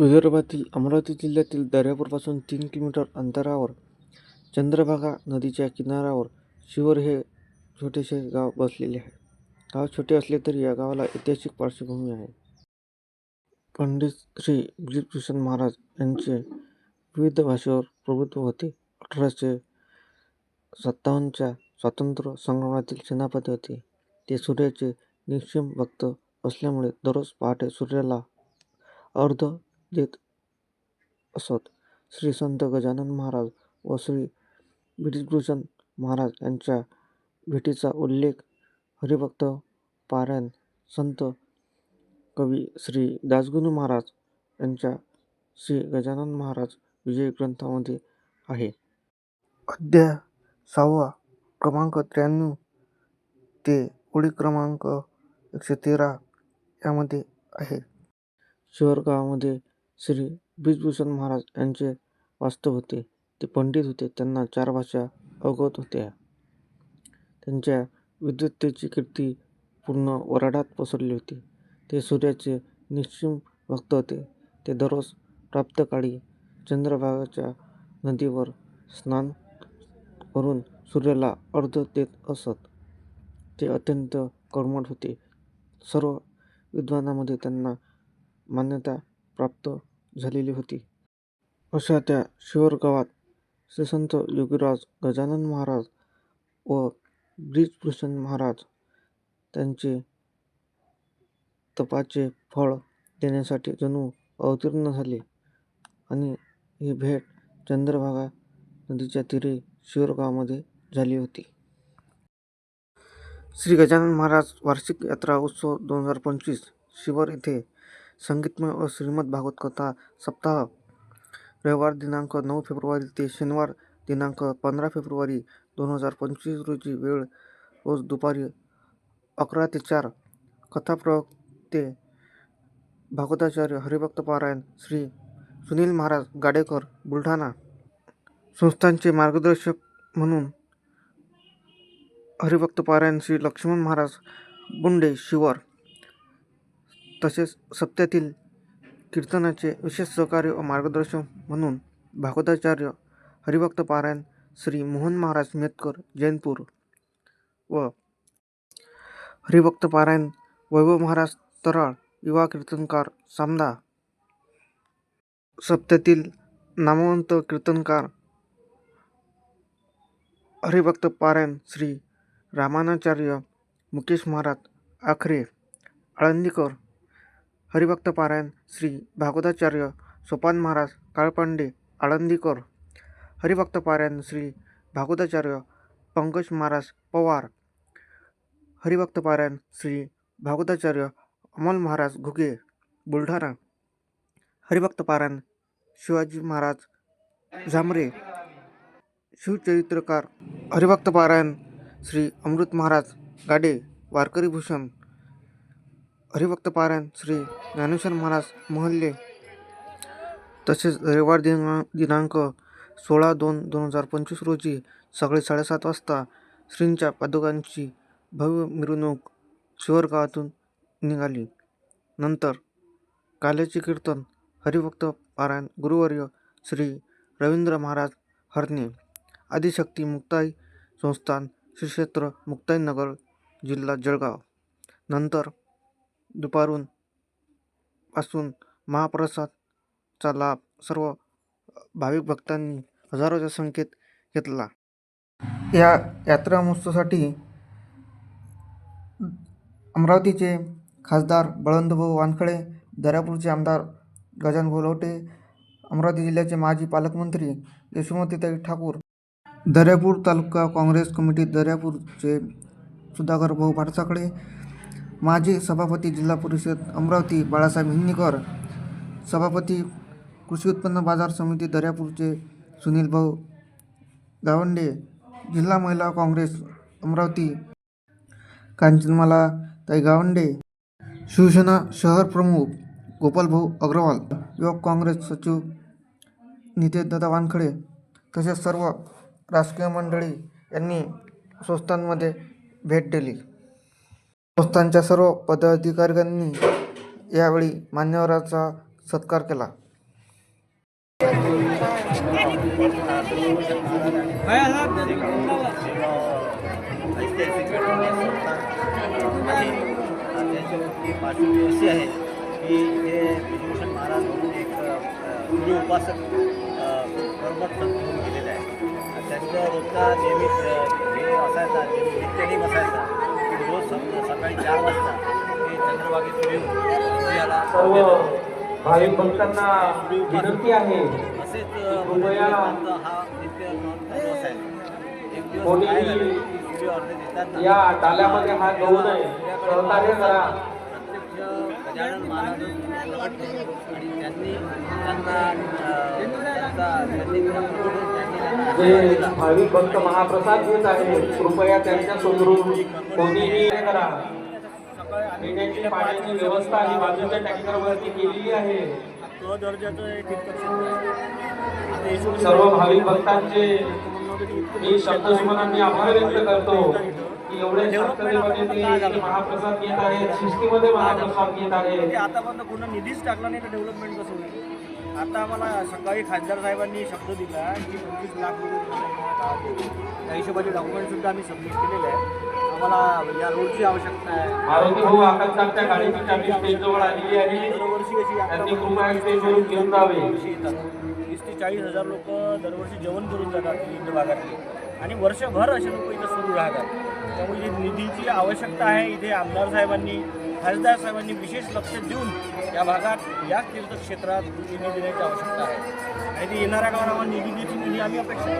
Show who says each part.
Speaker 1: विदर्भातील अमरावती जिल्ह्यातील दर्यापूरपासून तीन किलोमीटर अंतरावर चंद्रभागा नदीच्या किनाऱ्यावर शिवर हे छोटेसे गाव बसलेले आहे. गाव छोटे असले तरी या गावाला ऐतिहासिक पार्श्वभूमी आहे. पंडित श्री ब्रिजभूषण महाराज यांचे विविध भाषेवर प्रभुत्व होते. अठराशे सत्तावन्नच्या स्वातंत्र्य संग्रामातील सेनापती होते. ते सूर्याचे निक्षम भक्त असल्यामुळे दररोज पहाटे सूर्याला अर्ध देत असत. श्री संत गजानन महाराज व श्री ब्रिजभूषण महाराज यांच्या भेटीचा उल्लेख हरिभक्त पारायण संत कवी श्री दासगणू महाराज यांच्या श्री गजानन महाराज विजय ग्रंथामध्ये आहे. अध्याय सहावा क्रमांक त्र्याण्णव ते ओळी क्रमांक एकशे तेरा यामध्ये आहे. शहर गावामध्ये श्री ब्रिजभूषण महाराज यांचे वास्तव होते. ते पंडित होते. त्यांना चार भाषा अवगत होत्या. त्यांच्या विद्वत्तेची कीर्ती पूर्ण वऱ्हाडात पसरली होती. ते सूर्याचे निश्चिम भक्त होते. ते दररोज प्राप्तकाळी चंद्रभागाच्या नदीवर स्नान करून सूर्याला अर्ध देत असत. ते अत्यंत कर्मठ होते. सर्व विद्वानामध्ये त्यांना मान्यता प्राप्त झालेली होती. अशा त्या शिवर गावात श्रीसंत योगीराज गजानन महाराज व ब्रिजभूषण महाराज त्यांचे तपाचे फळ देण्यासाठी जणू अवतीर्ण झाले आणि ही भेट चंद्रभागा नदीच्या तिरे शिवरगावमध्ये झाली होती. श्री गजानन महाराज वार्षिक यात्रा उत्सव दोन हजार पंचवीस शिवर येथे संगीतमय व श्रीमद भागवत कथा सप्ताह. रविवार दिनांक नऊ फेब्रुवारी ते शनिवार दिनांक पंधरा फेब्रुवारी दोन हजार पंचवीस रोजी वेळ. रोज दुपारी अकरा ते चार. कथाप्रवक्ते भागवताचार्य हरिभक्त पारायण श्री सुनील महाराज गाडेकर बुलढाणा. संस्थांचे मार्गदर्शक म्हणून हरिभक्त पारायण श्री लक्ष्मण महाराज बुंडे शिवर. तसेच सप्त्यातील कीर्तनाचे विशेष सहकार्य व मार्गदर्शक म्हणून भागवताचार्य हरिभक्त पारायण श्री मोहन महाराज मेतकर जैनपूर व हरिभक्त पारायण वैभव महाराज तराळ युवा कीर्तनकार सामदा. सप्त्यातील नामवंत कीर्तनकार हरिभक्त पारायण श्री रामानाचार्य मुकेश महाराज आखरे आळंदीकर हरिभक्त पारायण श्री भागवताचार्य सोपान महाराज काळपांडे आळंदीकर. हरिभक्त पारायण श्री भागवताचार्य पंकज महाराज पवार. हरिभक्त पारायण श्री भागवताचार्य अमोल महाराज घुगे बुलढाणा. हरिभक्त पारायण शिवाजी महाराज झांबरे. शिवचरित्रकार हरिभक्त पारायण श्री अमृत महाराज गाडे वारकरी भूषण. हरिभक्त पारायण श्री ज्ञानेश्वर महाराज मोहल्ले तसेच रविवार दिना दिनांक सोळा दोन दोन हजार पंचवीस रोजी सकाळी साडेसात वाजता श्रींच्या पादुकांची भव्य मिरवणूक शिवर गावातून निघाली. नंतर काल्याचे कीर्तन हरिभक्त पारायण गुरुवर्य श्री रवींद्र महाराज हरणे आदिशक्ती मुक्ताई संस्थान श्री क्षेत्र मुक्ताईनगर जिल्हा जळगाव नंतर दुपारून पासून महाप्रसादचा लाभ सर्व भाविक भक्तांनी हजारोच्या संख्येत घेतला. या यात्रा महोत्सवासाठी अमरावतीचे खासदार बळवंतभाऊ वानखळे दर्यापूरचे आमदार गजान गोलवटे अमरावती जिल्ह्याचे माजी पालकमंत्री यशोमतीताई ठाकूर दर्यापूर तालुका काँग्रेस कमिटी दर्यापूरचे सुधाकरभाऊ भाटसाखळे माजी सभापती जिल्हा परिषद अमरावती बाळासाहेब हिंगणीकर सभापती कृषी उत्पन्न बाजार समिती दर्यापूरचे सुनीलभाऊ गावंडे जिल्हा महिला काँग्रेस अमरावती कांचनमाला ताई गावंडे शिवसेना शहर प्रमुख गोपालभाऊ अग्रवाल युवक काँग्रेस सचिव नितेशदादा वानखडे तसेच सर्व राजकीय मंडळी यांनी संस्थानमध्ये भेट दिली. संस्थांच्या सर्व पदाधिकाऱ्यांनी यावेळी मान्यवरांचा सत्कार केला.
Speaker 2: पार्श्वभूमी अशी आहे की हे विभूषण महाराज म्हणून एक गुरु उपासक अ, कर्मठ गेलेले आहे आणि त्यांचा रोजचा नियमित हे असायचा नेहमी नित्यनेम असायचा सकाळी चार वाजता याला
Speaker 3: सर्व भाविक भक्तांना विनंती आहे
Speaker 2: असेच अ,
Speaker 3: कृपया
Speaker 2: त्यांचा हा नित्य नॉनचा दिवस आहे. एक दिवस
Speaker 3: कोणीही
Speaker 2: काय झालं की सूर्य अर्धे देताना
Speaker 3: या डाल्यामध्ये हात घेऊ नये सहकार्य करा.
Speaker 2: गजानन महाराज प्रकट आणि त्यांनी त्यांना त्यांचा त्यांनी त्यांना प्रकटून त्यांनी त्यांना
Speaker 3: जे
Speaker 2: आशीर्वाद
Speaker 3: भाविक भक्त महाप्रसाद घेत आहे कृपया त्यांच्या समोरून कोणीही करा. पिण्याची पाण्याची व्यवस्था ही बाजूच्या टँकरवरती केलेली आहे. सर्व भाविक भक्तांचे
Speaker 2: म्हणणं होतं
Speaker 3: मी शब्दस्मरांनी आभार व्यक्त करतो की एवढे शांततेमध्ये ते महाप्रसाद घेत आहेत शिस्तीमध्ये महाप्रसाद घेत आहेत.
Speaker 2: आतापर्यंत पुन्हा निधीच टाकला नाही तर डेव्हलपमेंट कसं होईल? आता आम्हाला सकाळी खासदार साहेबांनी शब्द दिला की पंचवीस लाख रुपये. त्या हिशोबाचे डॉक्युमेंट सुद्धा आम्ही सबमिट केलेले आहे. आम्हाला या रोडची आवश्यकता आहे.
Speaker 3: मारुती भाऊ आकांतांच्या गाडीची चाबी स्टेजजवळ आलेली आहे.
Speaker 2: दरवर्षी कशी
Speaker 3: त्यांनी कृपया स्टेजवरून घेऊन जावे.
Speaker 2: दरवर्षी येतात. तीस ते चाळीस हजार लोक दरवर्षी जेवण करून जातात विविध भागातले. आणि वर्षभर असे लोक इथं सुरू राहतात. त्यामुळे निधीची आवश्यकता आहे. इथे आमदार साहेबांनी खासदार साहेबांनी विशेष लक्ष देऊन या भागात या तीर्थक्षेत्रात निधी देण्याची आवश्यकता आहे. आणि ती येणाऱ्या गावाला निधी देतील ही आम्ही अपेक्षा